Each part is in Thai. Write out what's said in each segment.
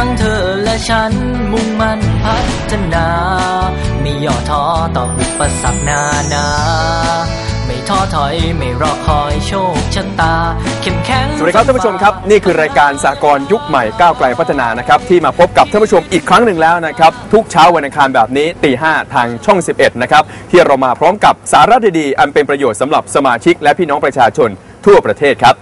ทั้งเธอและฉันมุ่งมั่นพัฒนา ไม่ย่อท้อต่ออุปสรรคนานา ไม่ท้อถอยไม่รอคอยโชคชะตา เข้มแข็งสวัสดีครับท่านผู้ชมครับ นี่คือรายการสากลยุคใหม่ก้าวไกลพัฒนานะครับที่มาพบกับท่านผู้ชมอีกครั้งหนึ่งแล้วนะครับ ทุกเช้าวันอังคารแบบนี้ตีห้าทางช่อง 11 นะครับ ที่เรามาพร้อมกับสาระดีๆอันเป็นประโยชน์สำหรับสมาชิกและพี่น้องประชาชนทั่วประเทศครับ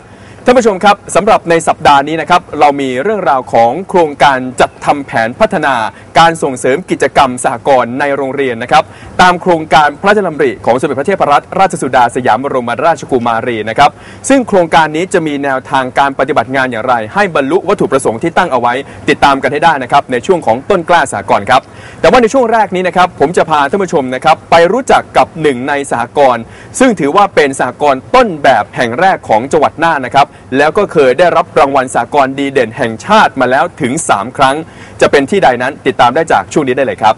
ท่านผู้ชมครับสำหรับในสัปดาห์นี้นะครับเรามีเรื่องราวของโครงการจัดทำแผนพัฒนา การส่งเสริมกิจกรรมสหกรณ์ในโรงเรียนนะครับตามโครงการพระราชดำริของสมเด็จพระเทพรัตนราชสุดาสยามบรมราชกุมารีนะครับซึ่งโครงการนี้จะมีแนวทางการปฏิบัติงานอย่างไร ให้บรรลุวัตถุประสงค์ที่ตั้งเอาไว้ ติดตามกันให้ได้นะครับในช่วงของต้นกล้าสหกรณ์ครับ แต่ว่าในช่วงแรกนี้นะครับผมจะพาท่านผู้ชมนะครับไปรู้จักกับหนึ่งในสหกรณ์ซึ่งถือว่าเป็นสหกรณ์ต้นแบบแห่งแรกของจังหวัดน่านนะครับแล้วก็เคยได้รับรางวัลสหกรณ์ดีเด่นแห่งชาติมาแล้วถึง 3 ครั้ง จะเป็นที่ใดนั้นติดตามได้จากช่วงนี้ได้เลยครับ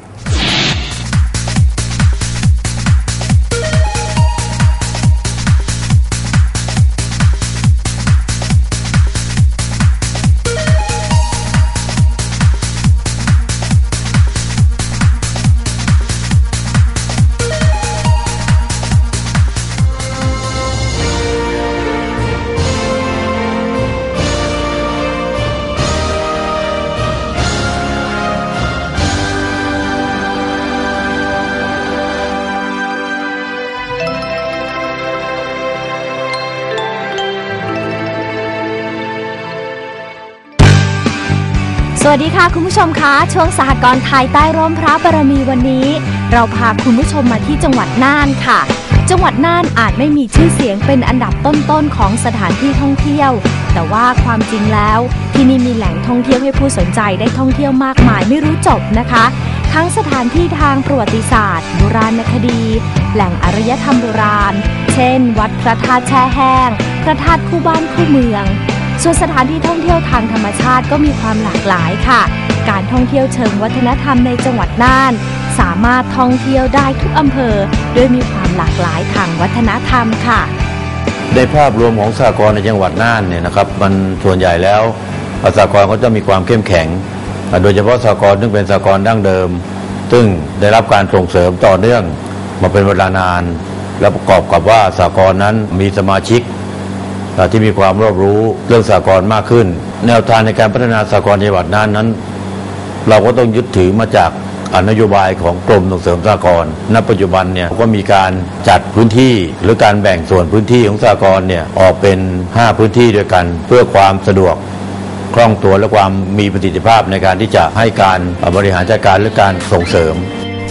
สวัสดีค่ะคุณผู้ชมคะช่วงสหกรณ์ไทยใต้ร่มพระบารมีวันนี้ เราพาคุณผู้ชมมาที่จังหวัดน่านค่ะ จังหวัดน่านอาจไม่มีชื่อเสียงเป็นอันดับต้นๆของสถานที่ท่องเที่ยว แต่ว่าความจริงแล้ว ที่นี่มีแหล่งท่องเที่ยวให้ผู้สนใจได้ท่องเที่ยวมากมายไม่รู้จบนะคะ ทั้งสถานที่ทางประวัติศาสตร์โบราณคดี แหล่งอารยธรรมโบราณ เช่น วัดพระธาตุแช่แห้งพระธาตุคู่บ้านคู่เมือง ส่วนสถานที่ท่องเที่ยวทางธรรมชาติก็มีความหลากหลายค่ะ การท่องเที่ยวเชิงวัฒนธรรมในจังหวัดน่าน สามารถท่องเที่ยวได้ทุกอำเภอ โดยมีความหลากหลายทางวัฒนธรรมค่ะ ในภาพรวมของสหกรในจังหวัดน่านเนี่ยนะครับมันส่วนใหญ่แล้วสหกรก็จะมีความเข้มแข็ง โดยเฉพาะสหกรซึ่งเป็นสหกรดั้งเดิม ซึ่งได้รับการส่งเสริมต่อเนื่องมาเป็นเวลานาน และประกอบกับว่าสหกรนั้นมีสมาชิก ที่มีความรอบรู้เรื่องสหกรณ์มากขึ้น แนวทางในการพัฒนาสหกรณ์จังหวัดน่านนั้น เราก็ต้องยึดถือมาจากนโยบายของกรมส่งเสริมสหกรณ์ณปัจจุบันเนี่ยก็มีการจัดพื้นที่หรือการแบ่งส่วนพื้นที่ของสหกรณ์เนี่ยออกเป็น 5 พื้นที่ด้วยกัน เพื่อความสะดวกคล่องตัวและความมีประสิทธิภาพในการที่จะให้การบริหารจัดการหรือการส่งเสริม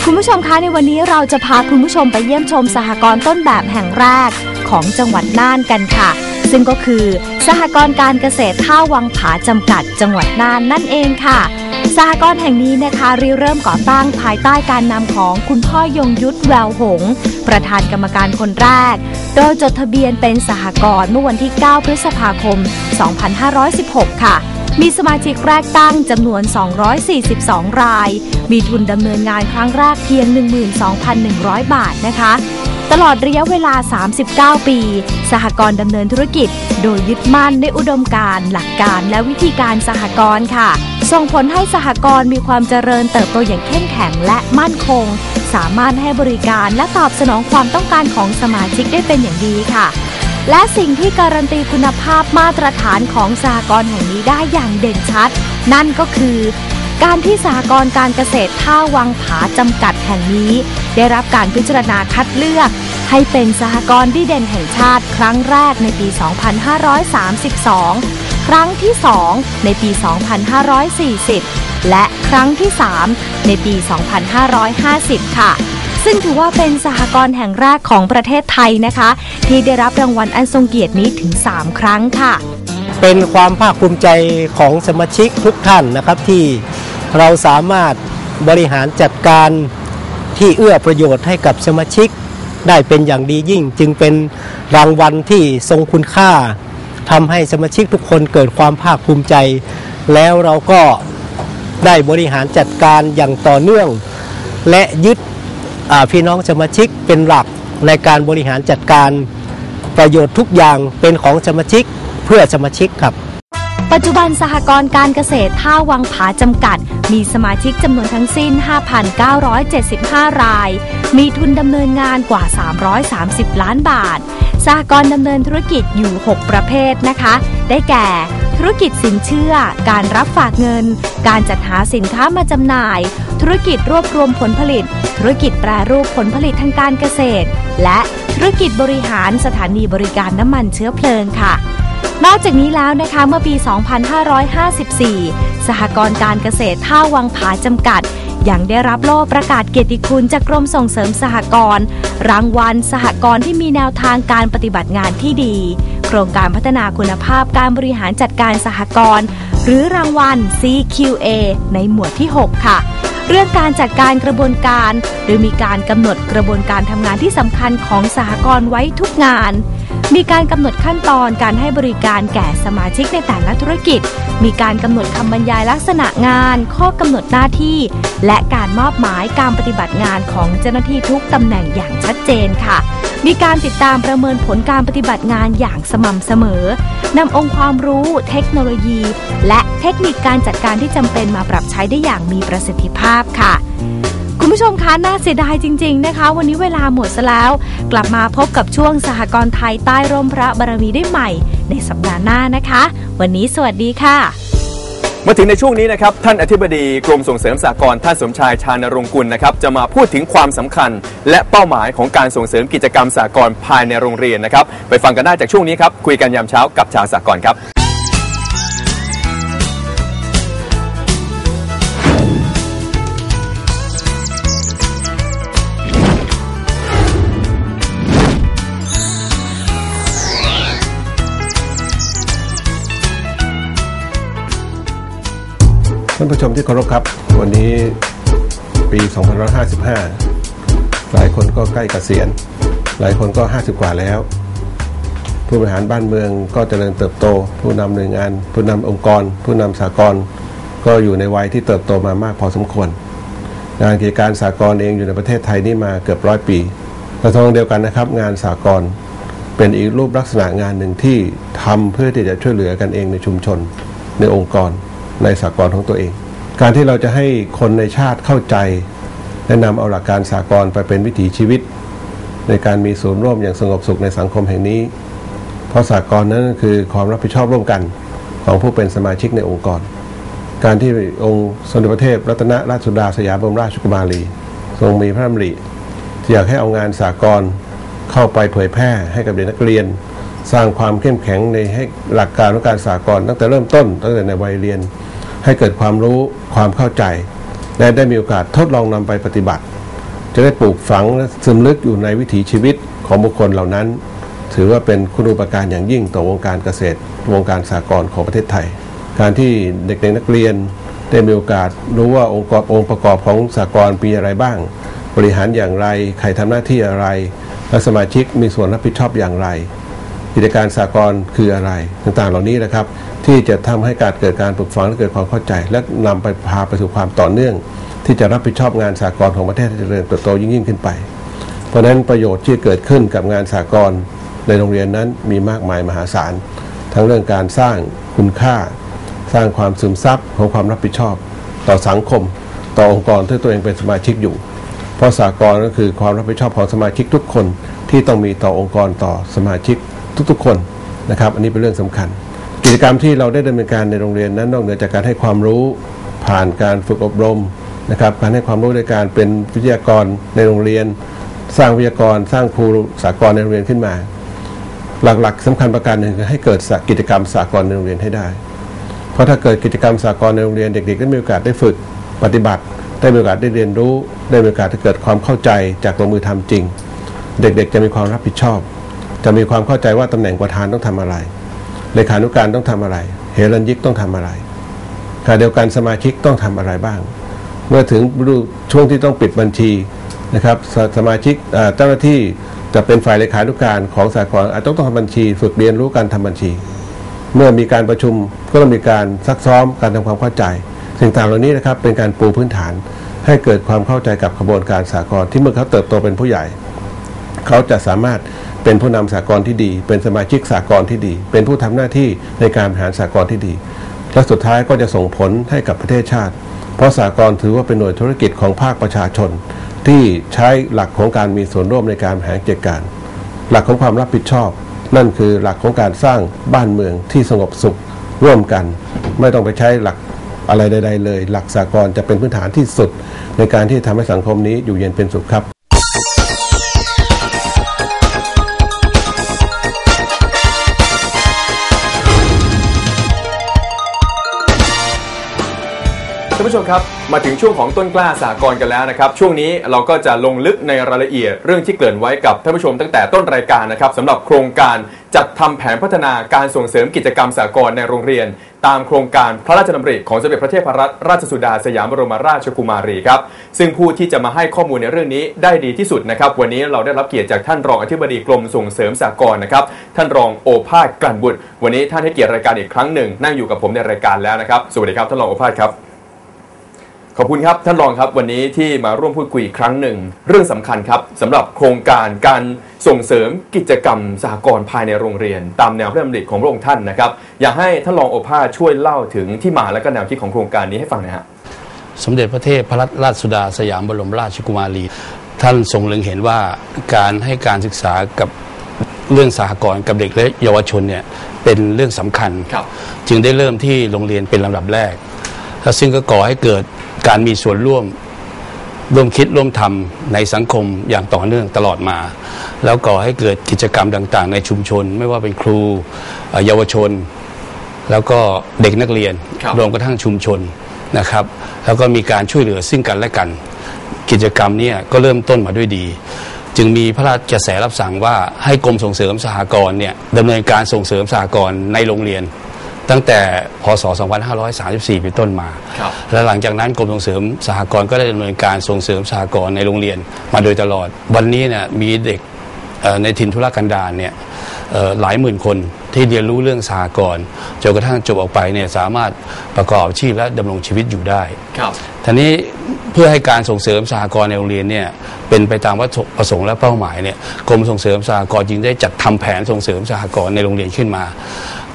คุณผู้ชมคะในวันนี้เราจะพาคุณผู้ชมไปเยี่ยมชมสหกรณ์ต้นแบบแห่งแรกของจังหวัดน่านกันค่ะ ซึ่งก็คือ สหกรณ์การเกษตรท่าวังผาจำกัดจังหวัดน่านนั่นเองค่ะสหกรณ์แห่งนี้นะคะริเริ่มก่อตั้งภายใต้การนำของคุณพ่อยงยุทธแววหงส์ประธานกรรมการคนแรก โดยจดทะเบียนเป็นสหกรณ์เมื่อวันที่ 9 พฤษภาคม 2516 ค่ะ มีสมาชิกแรกตั้งจำนวน 242 ราย มีทุนดำเนินงานครั้งแรกเพียง 12,100 บาทนะคะ ตลอดระยะเวลา 39 ปี สหกรณ์ดำเนินธุรกิจ โดยยึดมั่นในอุดมการณ์หลักการและวิธีการสหกรณ์ค่ะ ส่งผลให้สหกรณ์มีความเจริญเติบโตอย่างเข้มแข็งและมั่นคง สามารถให้บริการและตอบสนองความต้องการของสมาชิกได้เป็นอย่างดีค่ะ และสิ่งที่การันตีคุณภาพมาตรฐานของสหกรณ์แห่งนี้ได้อย่างเด่นชัด นั่นก็คือ การที่สหกรณ์การเกษตรท่าวังผาจำกัดแห่งนี้ ได้รับการพิจารณาคัดเลือก ให้เป็นสหกรณ์ดีเด่นแห่งชาติครั้งแรกในปี 2532 ครั้งที่ 2 ในปี 2540 และครั้งที่ 3 ในปี 2550 ค่ะซึ่งถือว่าเป็นสหกรณ์แห่งแรกของประเทศไทยนะคะ ที่ได้รับรางวัลอันทรงเกียรตินี้ถึง 3 ครั้งค่ะ เป็นความภาคภูมิใจของสมาชิกทุกท่านนะครับที่ เราสามารถบริหารจัดการที่เอื้อประโยชน์ให้กับสมาชิก ได้เป็นอย่างดียิ่ง จึงเป็นรางวัลที่ทรงคุณค่าทำให้สมาชิกทุกคนเกิดความภาคภูมิใจ แล้วเราก็ได้บริหารจัดการอย่างต่อเนื่อง และยึดพี่น้องสมาชิกเป็นหลักในการบริหารจัดการประโยชน์ทุกอย่างเป็นของสมาชิกเพื่อสมาชิกครับ ปัจจุบันสหกรณ์การเกษตรท่าวังผาจำกัด มีสมาชิกจำนวนทั้งสิ้น 5,975 ราย มีทุนดำเนินงานกว่า 330 ล้านบาท สหกรณ์ดำเนินธุรกิจอยู่ 6 ประเภทนะคะ ได้แก่ ธุรกิจสินเชื่อ การรับฝากเงิน การจัดหาสินค้ามาจำหน่าย ธุรกิจรวบรวมผลผลิต ธุรกิจแปรรูปผลผลิตทางการเกษตร และธุรกิจบริหารสถานีบริการน้ำมันเชื้อเพลิงค่ะ นอกจากนี้แล้วนะคะเมื่อปี 2554 สหกรณ์การเกษตรท่าวังผาจำกัด ยังได้รับโล่ประกาศเกียรติคุณจากกรมส่งเสริมสหกรณ์รางวัลสหกรณ์ที่มีแนวทางการปฏิบัติงานที่ดี โครงการพัฒนาคุณภาพการบริหารจัดการสหกรณ์หรือรางวัล CQA ในหมวดที่ 6 ค่ะเรื่องการจัดการกระบวนการหรือมีการกำหนดกระบวนการทำงานที่สำคัญของสหกรณ์ไว้ทุกงาน มีการกำหนดขั้นตอนการให้บริการแก่สมาชิกในแต่ละธุรกิจ มีการกำหนดคำบรรยายลักษณะงาน ข้อกำหนดหน้าที่ และการมอบหมายการปฏิบัติงานของเจ้าหน้าที่ทุกตำแหน่งอย่างชัดเจนค่ะ มีการติดตามประเมินผลการปฏิบัติงานอย่างสม่ำเสมอนำองค์ความรู้ เทคโนโลยี และเทคนิคการจัดการที่จำเป็นมาปรับใช้ได้อย่างมีประสิทธิภาพค่ะ คุณผู้ชมคะน่าเสียดายจริง ๆนะคะ วันนี้เวลาหมดซะแล้ว กลับมาพบกับช่วงสหกรณ์ไทยใต้ร่มพระบารมีได้ใหม่ ในสัปดาห์หน้านะคะ วันนี้สวัสดีค่ะมาถึงในช่วงนี้นะครับ ท่านอธิบดีกรมส่งเสริมสหกรณ์ท่านสมชายชานรงกุลนะครับจะมาพูดถึงความสำคัญ และเป้าหมายของการส่งเสริมกิจกรรมสหกรณ์ภายในโรงเรียนนะครับ ไปฟังกันได้จากช่วงนี้ครับ คุยกันยามเช้ากับชาวสหกรณ์ครับานผู้ชมที่เคารพครับ วันนี้ปี2555 หลายคนก็ใกล้เกษียณ หลายคนก็ 50 กว่าแล้ว ผู้บริหารบ้านเมืองก็เจริญเติบโต ผู้นำหน่วยงาน ผู้นำองค์กร ผู้นำสากลก็อยู่ในวัยที่เติบโตมามากพอสมควร งานกิจการสากลเองอยู่ในประเทศไทยนี่มาเกือบร้อยปีกระทงเดียวกันนะครับ งานสากลเป็นอีกรูปลักษณะงานหนึ่งที่ทำเพื่อที่จะช่วยเหลือกันเองในชุมชนในองค์กร ในสากลของตัวเอง การที่เราจะให้คนในชาติเข้าใจ และนำเอาหลักการสากลไปเป็นวิถีชีวิต ในการมีส่วนร่วมอย่างสงบสุขในสังคมแห่งนี้ เพราะสากลนั้นคือความรับผิดชอบร่วมกันของผู้เป็นสมาชิกในองค์กร การที่องค์สมเด็จพระเทพรัตนราชสุดาสยามบรมราชกุมารีทรงมีพระดำริที่อยากให้เอางานสากลเข้าไปเผยแพร่ให้กับเด็กนักเรียน สร้างความเข้มแข็งในให้หลักการของการสากลตั้งแต่เริ่มต้นตั้งแต่ในวัยเรียน ให้เกิดความรู้ความเข้าใจ และได้มีโอกาสทดลองนำไปปฏิบัติ จะได้ปลูกฝังและซึมลึกอยู่ในวิถีชีวิตของบุคคลเหล่านั้น ถือว่าเป็นคุณูปการอย่างยิ่งต่อวงการเกษตร วงการสากลของประเทศไทย การที่เด็กๆนักเรียนได้มีโอกาสรู้ว่าองค์กรองค์ประกอบของสากลมีอะไรบ้าง บริหารอย่างไรใครทำหน้าที่อะไร และสมาชิกมีส่วนรับผิดชอบอย่างไร กิจการสากลคืออะไรต่างๆ เหล่านี้นะครับ ที่จะทำให้การเกิดการปลูกฝังและเกิดความเข้าใจ และนำไปพาไปสู่ความต่อเนื่อง ที่จะรับผิดชอบงานสากลของประเทศให้เจริญเติบโตยิ่งยิ่งขึ้นไป เพราะฉะนั้นประโยชน์ที่เกิดขึ้นกับงานสากลในโรงเรียนนั้นมีมากมายมหาศาล ทั้งเรื่องการสร้างคุณค่า สร้างความซึมซับของความรับผิดชอบ ต่อสังคม ต่อองค์กรที่ตัวเองเป็นสมาชิกอยู่ เพราะสากลก็คือความรับผิดชอบของสมาชิกทุกคนที่ต้องมีต่อองค์กรต่อสมาชิกทุกๆคนนะครับ อันนี้เป็นเรื่องสำคัญ กิจกรรมที่เราได้ดำเนินการในโรงเรียนนั้นนอกเหนือจากการให้ความรู้ผ่านการฝึกอบรมนะครับการให้ความรู้ในการเป็นวิทยากรในโรงเรียน สร้างวิทยากร สร้างครูสากลในโรงเรียนขึ้นมา หลักๆสำคัญประการหนึ่งคือให้เกิดกิจกรรมสากลในโรงเรียนให้ได้ เพราะถ้าเกิดกิจกรรมสากลในโรงเรียนเด็กๆได้มีโอกาสได้ฝึกปฏิบัติ ได้มีโอกาสได้เรียนรู้ ได้มีโอกาสที่เกิดความเข้าใจจากลงมือทำจริง เด็กๆ จะมีความรับผิดชอบ จะมีความเข้าใจว่าตำแหน่งประธานต้องทำอะไร เลขานุการต้องทำอะไรเฮรัญยิกต้องทำอะไรขณะเดียวกันสมาชิกต้องทำอะไรบ้าง เมื่อถึงฤดูช่วงที่ต้องปิดบัญชีนะครับสสมาชิกเจ้าหน้าที่จะเป็นฝ่ายเลขานุการของสากลอาจต้องทำบัญชี ฝึกเรียนรู้การทำบัญชี เมื่อมีการประชุมก็ต้องมีการซักซ้อมการทำความเข้าใจ สิ่งต่างเหล่านี้นะครับเป็นการปูพื้นฐานให้เกิดความเข้าใจกับกระบวนการสากลที่เมื่อเขาเติบโตเป็นผู้ใหญ่ เขาจะสามารถ เป็นผู้นำสากลที่ดี เป็นสมาชิกสากลที่ดี เป็นผู้ทำหน้าที่ในการบริหารสากลที่ดี และสุดท้ายก็จะส่งผลให้กับประเทศชาติ เพราะสากลถือว่าเป็นหน่วยธุรกิจของภาคประชาชน ที่ใช้หลักของการมีส่วนร่วมในการบริหารกิจการ หลักของความรับผิดชอบ นั่นคือหลักของการสร้างบ้านเมืองที่สงบสุขร่วมกัน ไม่ต้องไปใช้หลักอะไรใด ๆ เลย หลักสากลจะเป็นพื้นฐานที่สุด ในการที่ทำให้สังคมนี้อยู่เย็นเป็นสุขครับ ผู้ชมครับ มาถึงช่วงของต้นกล้าสากลกันแล้วนะครับ ช่วงนี้เราก็จะลงลึกในรายละเอียดเรื่องที่เกริ่นไว้กับท่านผู้ชมตั้งแต่ต้นรายการนะครับสำหรับโครงการจัดทำแผนพัฒนาการส่งเสริมกิจกรรมสากลในโรงเรียน ตามโครงการพระราชดำริของสมเด็จพระเทพรัตนราชสุดาสยามบรมราชกุมารีครับซึ่งผู้ที่จะมาให้ข้อมูลในเรื่องนี้ได้ดีที่สุดนะครับ วันนี้เราได้รับเกียรติจากท่านรองอธิบดีกรมส่งเสริมสากลนะครับท่านรองโอภาสกลั่นบุตร วันนี้ท่านให้เกียรติรายการอีกครั้งหนึ่ง นั่งอยู่กับผมในรายการแล้วนะครับสวัสดีครับท่านรองโอภาสครับ ขอบคุณครับท่านรองครับวันนี้ที่มาร่วมพูดคุยอีกครั้งหนึ่ง เรื่องสำคัญครับสำหรับโครงการการส่งเสริมกิจกรรมสหกรณ์ภายในโรงเรียน ตามแนวพระดำริของพระองค์ท่านนะครับ อยากให้ท่านรองโอภาสช่วยเล่าถึงที่มาและก็แนวคิดของโครงการนี้ให้ฟังหน่อยฮะสมเด็จพระเทพพระราชสุดาสยามบรมราชกุมารี ท่านทรงเล็งเห็นว่าการให้การศึกษากับเรื่องสหกรณ์กับเด็กและเยาวชนเนี่ยเป็นเรื่องสำคัญครับจึงได้เริ่มที่โรงเรียนเป็นลำดับแรกและซึ่งก็ก่อให้เกิด การมีส่วนร่วมร่วมคิดร่วมทำในสังคมอย่างต่อเนื่องตลอดมา แล้วก่อให้เกิดกิจกรรมต่างๆ ในชุมชน ไม่ว่าเป็นครูเอ่อเยาวชน แล้วก็เด็กนักเรียนครับรวมกระทั่งชุมชนนะครับ แล้วก็มีการช่วยเหลือซึ่งกันและกัน กิจกรรมเนี้ก็เริ่มต้นมาด้วยดี จึงมีพระราชกระแสรับสั่งว่าให้กรมส่งเสริมสหกรณ์เนี่ยดำเนินการส่งเสริมสหกรณ์ในโรงเรียน ตั้งแต่พศ 2534 เป็นต้นมาครับและหลังจากนั้นกรมส่งเสริมสหกรณ์ก็ได้ดำเนินการส่งเสริมสหกรณ์ในโรงเรียนมาโดยตลอด วันนี้เนี่ยมีเด็กเอ่อในถิ่นธุรกันดารเนี่ยเอ่อหลายหมื่นคนที่เรียนรู้เรื่องสหกรณ์จนกระทั่งจบออกไปเนี่ยสามารถประกอบอาชีพและดำรงชีวิตอยู่ได้ครับทีนี้เพื่อให้การส่งเสริมสหกรณ์ในโรงเรียนเนี่ยเป็นไปตามวัตถุประสงค์และเป้าหมายเนี่ยกรมส่งเสริมสหกรณ์จึงได้จัดทำแผนส่งเสริมสหกรณ์ในโรงเรียนขึ้นมา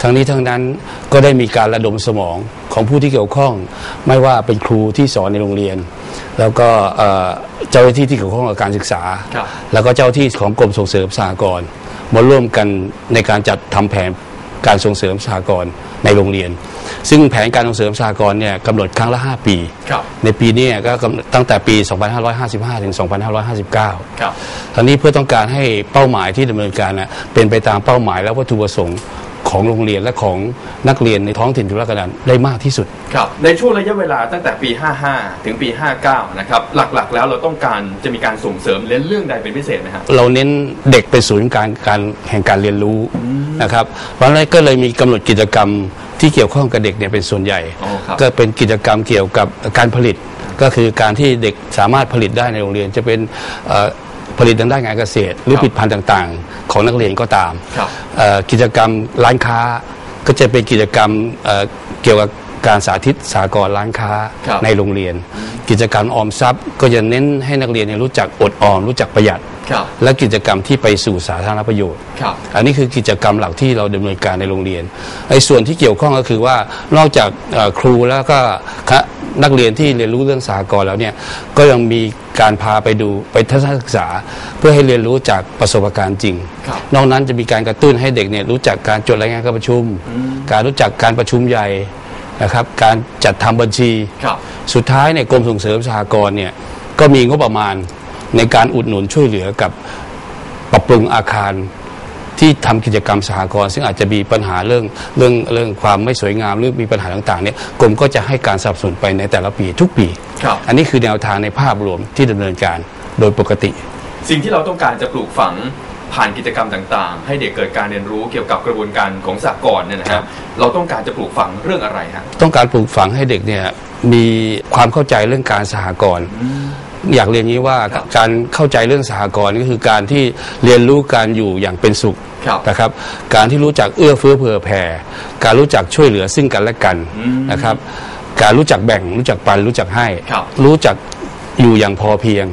ทั้งนี้ทั้งนั้นก็ได้มีการระดมสมองของผู้ที่เกี่ยวข้อง ไม่ว่าเป็นครูที่สอนในโรงเรียน แล้วก็เอ่อเจ้าหน้าที่ที่เกี่ยวข้องกับการศึกษาครับแล้วก็เจ้าหน้าที่ของกรมส่งเสริมสหกรณ์มาร่วมกันในการจัดทำแผน การส่งเสริมสหกรณ์ในโรงเรียน ซึ่งแผนการส่งเสริมสหกรณ์เนี่ยกำหนดครั้งละ 5 ปีครับในปีนี้ก็กำหนดตั้งแต่ปี 2555 ถึง 2559ครับตอนนี้เพื่อต้องการให้เป้าหมายที่ดำเนินการนะเป็นไปตามเป้าหมายและวัตถุประสงค์ ของโรงเรียนและของนักเรียนในท้องถิ่นธุรกันดารได้มากที่สุด ครับ ในช่วงระยะเวลาตั้งแต่ปี 55 ถึงปี 59 นะครับ หลักๆ แล้วเราต้องการจะมีการส่งเสริมเน้นเรื่องใดเป็นพิเศษนะฮะเราเน้นเด็กเป็นศูนย์กลารการแห่งการเรียนรู้นะครับเพราะฉะนั้นก็เลยมีกำหนดกิจกรรมที่เกี่ยวข้องกับเด็กเนี่ยเป็นส่วนใหญ่อ๋อครับก็เป็นกิจกรรมเกี่ยวกับการผลิตก็คือการที่เด็กสามารถผลิตได้ในโรงเรียนจะเป็นเอ่อ ผลิตทางด้านงานเกษตร หรือครับผลิตภัณฑ์ต่างๆ ของนักเรียนก็ตามครับเอ่อกิจกรรมร้านค้าก็จะเป็นกิจกรรมเอ่อเกี่ยวกับ การสาธิตสากลร้านค้าครับในโรงเรียน กิจกรรมออมทรัพย์ก็จะเน้นให้นักเรียนเนี่ยรู้จักอดออมรู้จักประหยัดครับและกิจกรรมที่ไปสู่สาธารณประโยชน์ครับอันนี้คือกิจกรรมหลักที่เราดำเนินการในโรงเรียนไอ้ส่วนที่เกี่ยวข้องก็คือว่านอกจากเอ่อครูแล้วก็คณะนักเรียนที่เรียนรู้เรื่องสากลแล้วเนี่ยก็ยังมีการพาไปดูไปทัศนศึกษา เพื่อให้เรียนรู้จากประสบการณ์จริงครับนอกนั้นจะมีการกระตุ้นให้เด็กเนี่ยรู้จักการจดรายงานการประชุม การรู้จักการประชุมใหญ่ นะครับการจัดทำบัญชี ครับ สุดท้ายเนี่ยกรมส่งเสริมสหกรณ์เนี่ยก็มีงบประมาณในการอุดหนุนช่วยเหลือกับปรับปรุงอาคารที่ทำกิจกรรมสหกรณ์ซึ่งอาจจะมีปัญหาเรื่องเรื่องเรื่องความไม่สวยงามหรือมีปัญหาต่างๆเนี่ยกรมก็จะให้การสนับสนุนไปในแต่ละปีทุกปี ครับ อันนี้คือแนวทางในภาพรวมที่ดำเนินการโดยปกติ สิ่งที่เราต้องการจะปลูกฝัง ผ่านกิจกรรมต่างๆ ให้เด็กเกิดการเรียนรู้เกี่ยวกับกระบวนการของสากลเนี่ยนะคครัรับบ เราต้องการจะปลูกฝังเรื่องอะไรฮะต้องการปลูกฝังให้เด็กเนี่ยมีความเข้าใจเรื่องการสหกรณ์อยากเรียนนี้ว่าครับการเข้าใจเรื่องสหกรณ์ก็คือการที่เรียนรู้การอยู่อย่างเป็นสุขครับนะครับ การที่รู้จักเอื้อเฟื้อเผื่อแผ่ การรู้จักช่วยเหลือซึ่งกันและกันอืมนะครับ การรู้จักแบ่งรู้จักปันรู้จักให้ ครับรู้จักอยู่อย่างพอเพียง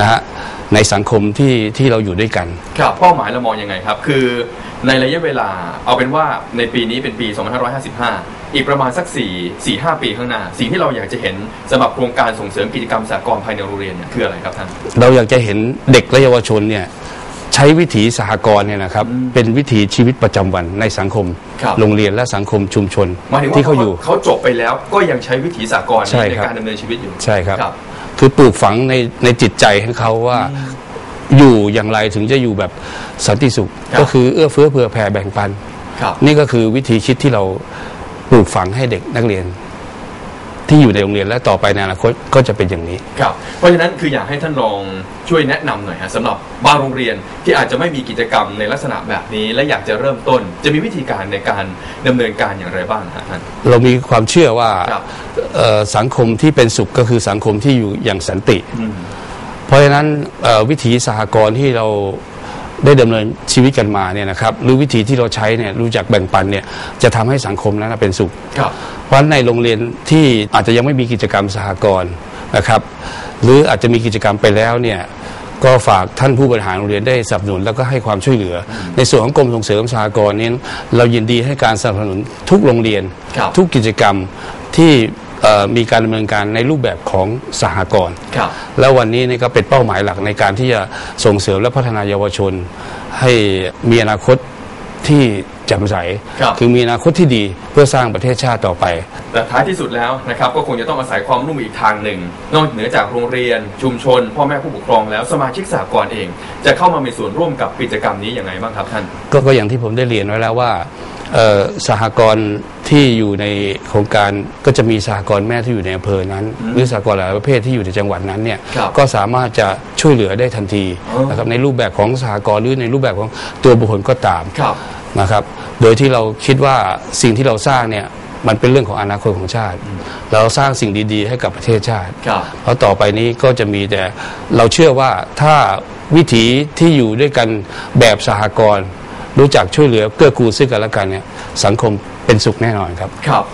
นะฮะ ในสังคมที่ที่เราอยู่ด้วยกัน ครับเป้าหมายเรามองยังไงครับ คือในระยะเวลาเอาเป็นว่าในปีนี้เป็นปี 2555 อีกประมาณสัก 4 4 5 ปีข้างหน้า สิ่งที่เราอยากจะเห็นสำหรับโครงการส่งเสริมกิจกรรมสากลภายในโรงเรียนเนี่ยคืออะไรครับท่าน เราอยากจะเห็นเด็กและเยาวชนเนี่ยใช้วิถีสหกรณ์เนี่ยนะครับอืมเป็นวิถีชีวิตประจำวันในสังคม ครับ โรงเรียนและสังคมชุมชนหมายถึงว่าที่เขาอยู่ เขาจบไปแล้วก็ยังใช้วิถีสากลใช่ในครับการดำเนินชีวิตอยู่ใช่ครับ ครับ คือปลูกฝังในในจิตใจให้เขาว่าอยู่อย่างไรถึงจะอยู่แบบสันติสุขครับก็คือเอื้อเฟื้อเผื่อแผ่แบ่งปันครับนี่ก็คือวิธีคิดที่เราปลูกฝังให้เด็กนักเรียน ที่อยู่ในโรงเรียนและต่อไปในอนาคตก็จะเป็นอย่างนี้ ครับ เพราะฉะนั้นคืออยากให้ท่านลองช่วยแนะนำหน่อยฮะสำหรับบางโรงเรียนที่อาจจะไม่มีกิจกรรมในลักษณะแบบนี้ และอยากจะเริ่มต้น จะมีวิธีการในการดำเนินการอย่างไรบ้างฮะท่าน เรามีความเชื่อว่าครับเอ่อสังคมที่เป็นสุขก็คือสังคมที่อยู่อย่างสันติ อืม เพราะฉะนั้นเอ่อวิถีสหกรณ์ที่เรา ได้ดำเนินชีวิตกันมาเนี่ยนะครับหรือวิธีที่เราใช้เนี่ยรู้จักแบ่งปันเนี่ยจะทำให้สังคมนั้นเป็นสุขครับเพราะฉะนั้นในโรงเรียนที่อาจจะยังไม่มีกิจกรรมสหกรณ์นะครับ หรืออาจจะมีกิจกรรมไปแล้วเนี่ยก็ฝากท่านผู้บริหารโรงเรียนได้สนับสนุนแล้วก็ให้ความช่วยเหลืออในส่วนของกรมส่งเสริมสหกรณ์นี้เรายินดีให้การสนับสนุนทุกโรงเรียนครับทุกกิจกรรมที่เอ่อ มีการดำเนินการในรูปแบบของสหกรณ์ครับ แล้ววันนี้นี่ก็เป็นเป้าหมายหลักในการที่จะส่งเสริมและพัฒนาเยาวชน ให้มีอนาคตที่แจ่มใสครับอมีอนาคตที่ดีเพื่อสร้างประเทศชาติต่อไป แต่ท้ายที่สุดแล้วนะครับก็คงจะต้องอาศัยความร่วมมืออีกทางหนึ่ง นอกเหนือจากโรงเรียน ชุมชน พ่อแม่ผู้ปกครองแล้วสมาชิกสหกรณ์เอง จะเข้ามามีส่วนร่วมกับกิจกรรมนี้อย่างไรบ้างครับท่าน ก็ก็อย่างที่ผมได้เรียนไว้แล้วว่าเอ่อ สหกรณ์ที่อยู่ในโครงการก็จะมีสหกรณ์แม่ที่อยู่ในอำเภอนั้นอืมหรือสหกรณ์หลายประเภทที่อยู่ในจังหวัดนั้นเนี่ยครับก็สามารถจะช่วยเหลือได้ทันทีอ๋อนะครับในรูปแบบของสหกรณ์หรือในรูปแบบของตัวบุคคลก็ตามครับนะครับโดยที่เราคิดว่าสิ่งที่เราสร้างเนี่ยมันเป็นเรื่องของอนาคตของชาติ เราสร้างสิ่งดี ๆ ให้กับประเทศชาติครับเพราะต่อไปนี้ก็จะมีแต่เราเชื่อว่าถ้าวิถีที่อยู่ด้วยกันแบบสหกรณ์ รู้จักช่วยเหลือเกื้อกูลซึ่งกันและกันเนี่ยสังคมเป็นสุขแน่นอนครับ ครับ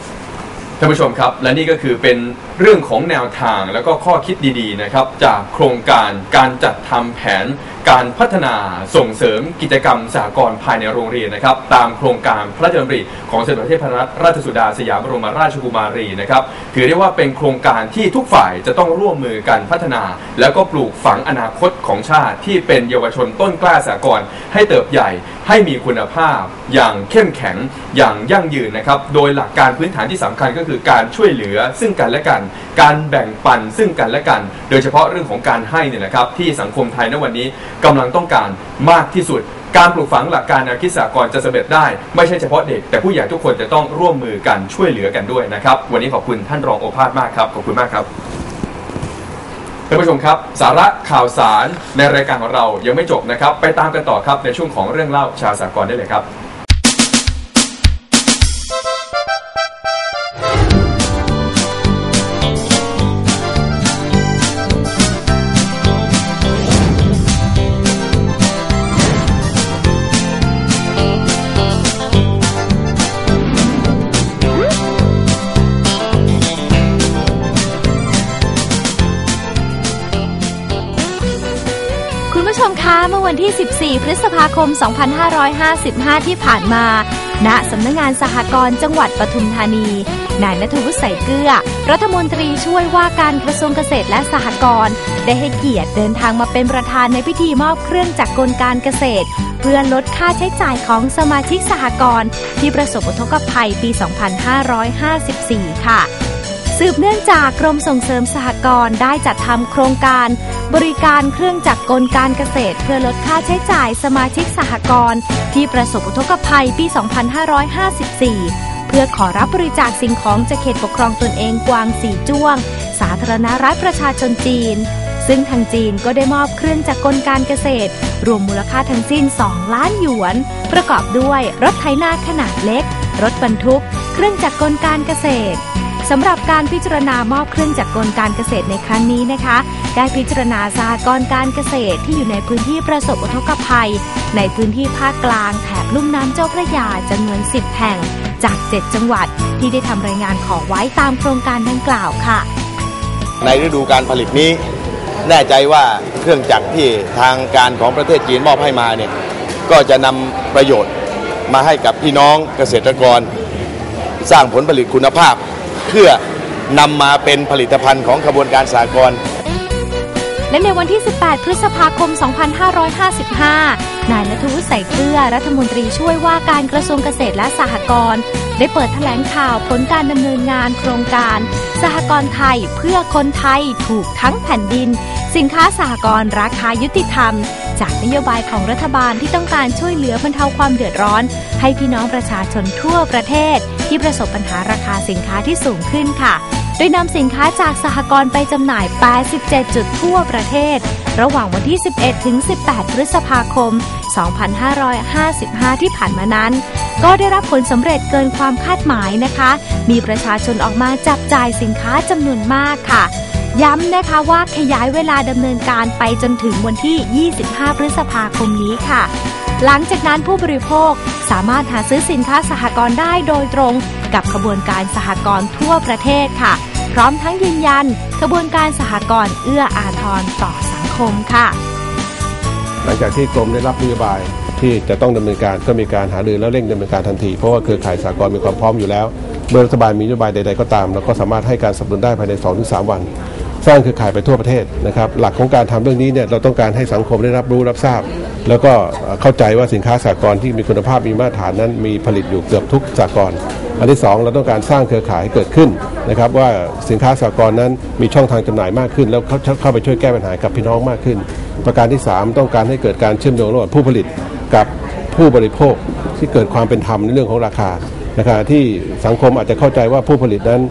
ท่านผู้ชมครับ และนี่ก็คือเป็นเรื่องของแนวทางแล้วก็ข้อคิดดีๆนะครับ จากโครงการการจัดทำแผน การพัฒนาส่งเสริมกิจกรรมสหกรณ์ภายในโรงเรียนนะครับ ตามโครงการพระราชดำริของสมเด็จพระเทพรัตนราชสุดาสยามบรมราชกุมารีนะครับถือได้ว่าเป็นโครงการที่ทุกฝ่ายจะต้องร่วมมือกันพัฒนา แล้วก็ปลูกฝังอนาคตของชาติที่เป็นเยาวชนต้นกล้าสากลให้เติบใหญ่ให้มีคุณภาพ อย่างเข้มแข็งอย่างยั่งยืนนะครับ โดยหลักการพื้นฐานที่สำคัญก็คือการช่วยเหลือซึ่งกันและกัน การแบ่งปันซึ่งกันและกัน โดยเฉพาะเรื่องของการให้เนี่ยนะครับที่สังคมไทยณวันนี้กำลังต้องการมากที่สุด การปลูกฝังหลักการแนวคิดสากลจะสำเร็จได้ ไม่ใช่เฉพาะเด็ก แต่ผู้ใหญ่ทุกคนจะต้องร่วมมือกันช่วยเหลือกันด้วยนะครับ วันนี้ขอบคุณท่านรองโอภาสมากครับขอบคุณมากครับท่านผู้ชมครับ สาระข่าวสารในรายการของเรายังไม่จบนะครับ ไปตามกันต่อครับในช่วงของเรื่องเล่าชาวสากลได้เลยครับ วันที่ 14 พฤษภาคม 2555 ที่ผ่านมา ณ สำนักงงานสหกรณ์จังหวัดปทุมธานี นายนัทวุฒิใส่เกลือ รัฐมนตรีช่วยว่าการกระทรวงเกษตรและสหกรณ์ ได้ให้เกียรติเดินทางมาเป็นประธานในพิธีมอบเครื่องจักรกลการเกษตร เพื่อลดค่าใช้จ่ายของสมาชิกสหกรณ์ที่ประสบอุทกภัยปี 2554 ค่ะ สืบเนื่องจากกรมส่งเสริมสหกรณ์ได้จัดทำโครงการ บริการเครื่องจักรกลการเกษตร เพื่อลดค่าใช้จ่ายสมาชิกสหกรณ์ที่ประสบอุทกภัยปี 2554 เพื่อขอรับบริจาคสิ่งของจากเขตปกครองตนเองกวางสีจ้วง สาธารณรัฐประชาชนจีน ซึ่งทางจีนก็ได้มอบเครื่องจักรกลการเกษตร รวมมูลค่าทั้งสิ้น 2 ล้านหยวน ประกอบด้วยรถไถนาขนาดเล็ก รถบรรทุก เครื่องจักรกลการเกษตร สำหรับการพิจารณามอบเครื่องจักรกลการเกษตรในครั้งนี้นะคะ ได้พิจารณาสหกรณ์การเกษตรที่อยู่ในพื้นที่ประสบอุทกภัย ในพื้นที่ภาคกลางแถบลุ่มน้ำเจ้าพระยาจำนวน 10 แห่ง จาก 7 จังหวัด ที่ได้ทำรายงานขอไว้ตามโครงการดังกล่าวค่ะ ในฤดูการผลิตนี้ แน่ใจว่าเครื่องจักรที่ทางการของประเทศจีนมอบให้มาเนี่ยก็จะนำประโยชน์มาให้กับพี่น้องเกษตรกร สร้างผลผลิตคุณภาพ เพื่อนำมาเป็นผลิตภัณฑ์ของขบวนการสากล และในวันที่ 18 พฤษภาคม 2555 นายนทวุฒิใส่เกลือรัฐมนตรีช่วยว่าการกระทรวงเกษตรและสหกรณ์ได้เปิดแถลงข่าวผลการดำเนินงานโครงการ สหกรณ์ไทยเพื่อคนไทยถูกทั้งแผ่นดิน สินค้าสหกรณ์ราคายุติธรรม จากนโยบายของรัฐบาลที่ต้องการช่วยเหลือบรรเทาความเดือดร้อน ให้พี่น้องประชาชนทั่วประเทศ ที่ประสบปัญหาราคาสินค้าที่สูงขึ้นค่ะ โดยนำสินค้าจากสหกรณ์ไปจำหน่าย 87 จุดทั่วประเทศ ระหว่างวันที่ 11 ถึง 18 พฤษภาคม 2555 ที่ผ่านมานั้น ก็ได้รับผลสำเร็จเกินความคาดหมายนะคะ มีประชาชนออกมาจับจ่ายสินค้าจำนวนมากค่ะย้ำนะคะว่าขยายเวลาดำเนินการไปจนถึงวันที่ 25 พฤษภาคมนี้ค่ะ หลังจากนั้นผู้บริโภคสามารถหาซื้อสินค้าสหกรณ์ได้โดยตรง กับขบวนการสหกรณ์ทั่วประเทศค่ะ พร้อมทั้งยืนยันกระบวนการสหกรณ์เอื้ออาทรต่อสังคมค่ะ หลังจากที่กรมได้รับนโยบายที่จะต้องดำเนินการก็มีการหารือแล้วเร่งดำเนินการทันที เพราะว่าเครือข่ายสากลมีความพร้อมอยู่แล้ว เมื่อรัฐบาลมีนโยบายใดๆก็ตามเราก็สามารถให้การสนับสนุนได้ภายใน 2-3 วัน สร้างเครือข่ายไปทั่วประเทศนะครับหลักของการทำเรื่องนี้เนี่ยเราต้องการให้สังคมได้รับรู้รับทราบ แล้วก็เข้าใจว่าสินค้าสากลที่มีคุณภาพมีมาตรฐานนั้น มีผลิตอยู่เกือบทุกสากลอันที่สองเราต้องการสร้างเครือข่ายให้เกิดขึ้นนะครับว่าสินค้าสากลนั้นมีช่องทางจำหน่ายมากขึ้น แล้วเขาเข้าไปช่วยแก้ปัญหากับพี่น้องมากขึ้น ประการที่ 3 ต้องการให้เกิดการเชื่อมโยงระหว่างผู้ผลิตกับผู้บริโภคที่เกิดความเป็นธรรมในเรื่องของราคานะครับที่สังคมอาจจะเข้าใจว่าผู้ผลิตนั้น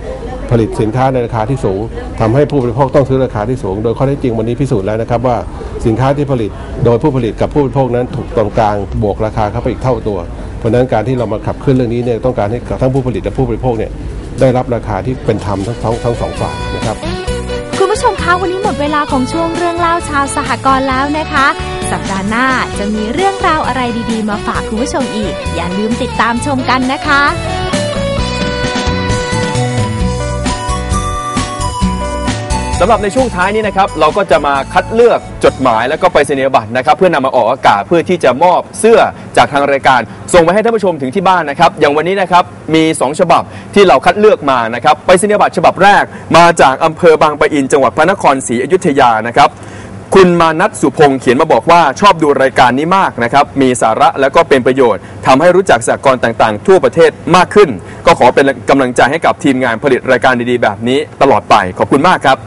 ผลิตสินค้าในราคาที่สูงทำให้ผู้บริโภคต้องซื้อราคาที่สูง โดยข้อเท็จจริงวันนี้พิสูจน์แล้วนะครับว่าสินค้าที่ผลิตโดยผู้ผลิตกับผู้บริโภคนั้นถูกตรงกลางบวกราคาเข้าไปอีกเท่าตัว เพราะฉะนั้นการที่เรามาขับเคลื่อนเรื่องนี้เนี่ยต้องการให้กับทั้งผู้ผลิตและผู้บริโภคเนี่ยได้รับราคาที่เป็นธรรมทั้งทั้งทั้งสองฝ่ายนะครับคุณผู้ชมคะวันนี้หมดเวลาของช่วงเรื่องเล่าชาวสหกรณ์แล้วนะคะ สัปดาห์หน้าจะมีเรื่องราวอะไรดีๆ มาฝากคุณผู้ชมอีก อย่าลืมติดตามชมกันนะคะ สำหรับในช่วงท้ายนี้นะครับเราก็จะมาคัดเลือกจดหมายแล้วก็ไปเสนียบัตรนะครับ เพื่อนำมาออกอากาศเพื่อที่จะมอบเสื้อจากทางรายการ ส่งไปให้ท่านผู้ชมถึงที่บ้านนะครับ อย่างวันนี้นะครับมี 2 ฉบับที่เราคัดเลือกมานะครับไปเสนียบัตรฉบับแรก มาจากอำเภอบางปะอิน จังหวัดพระนครศรีอยุธยานะครับคุณมานัทสุพงศ์เขียนมาบอกว่าชอบดูรายการนี้มากนะครับ มีสาระและก็เป็นประโยชน์ทำให้รู้จักสากลต่างๆ ทั่วประเทศมากขึ้น ก็ขอเป็นกำลังใจให้กับทีมงานผลิตรายการดีๆ แบบนี้ตลอดไปขอบคุณมากครับ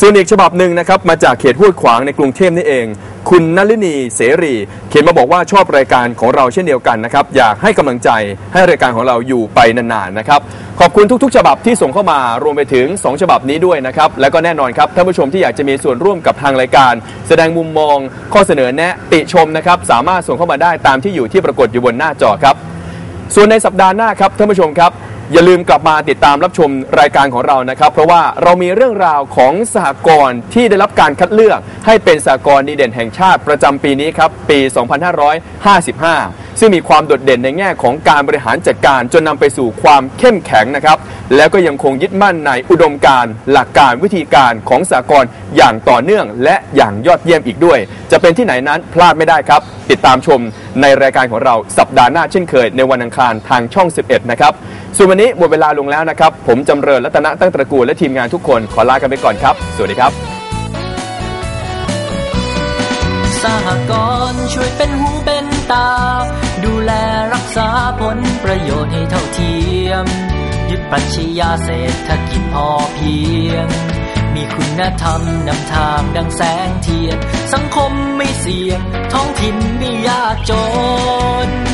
ส่วนอีกฉบับหนึ่งนะครับมาจากเขตห้วยขวางในกรุงเทพนี่เอง คุณนลินีเสรี เขียนมาบอกว่าชอบรายการของเราเช่นเดียวกันนะครับอยากให้กำลังใจให้รายการของเราอยู่ไปนานๆนะครับขอบคุณทุกๆ ฉบับที่ส่งเข้ามารวมไปถึง 2 ฉบับนี้ด้วยนะครับและก็แน่นอนครับท่านผู้ชมที่อยากจะมีส่วนร่วมกับทางรายการ แสดงมุมมอง ข้อเสนอแนะติชมนะครับสามารถส่งเข้ามาได้ตามที่อยู่ที่ปรากฏอยู่บนหน้าจอครับส่วนในสัปดาห์หน้าครับท่านผู้ชมครับ อย่าลืมกลับมาติดตามรับชมรายการของเรานะครับ เพราะว่าเรามีเรื่องราวของสหกรณ์ที่ได้รับการคัดเลือก ให้เป็นสหกรณ์ดีเด่นแห่งชาติประจำปีนี้ครับ ปี 2555 ซึ่งมีความโดดเด่นในแง่ของการบริหารจัดการจนนำไปสู่ความเข้มแข็งนะครับ แล้วก็ยังคงยึดมั่นในอุดมการณ์หลักการวิธีการของสหกรณ์อย่างต่อเนื่องและอย่างยอดเยี่ยมอีกด้วย จะเป็นที่ไหนนั้นพลาดไม่ได้ครับ ติดตามชมในรายการของเราสัปดาห์หน้าเช่นเคยในวันอังคารทางช่อง 11 นะครับ ส่วนวันนี้หมดเวลาลงแล้วนะครับ ผมจำเริญรัตนะตั้งตระกูลและทีมงานทุกคนขอลากันไปก่อนครับ สวัสดีครับ สหกรณ์ช่วยเป็นหูเป็นตา ดูแลรักษาผลประโยชน์ให้เท่าเทียม ยึดปรัชญาเศรษฐกิจพอเพียง มีคุณธรรมนำทางดังแสงเทียน สังคมไม่เสี่ยง ท้องถิ่นไม่ยากจน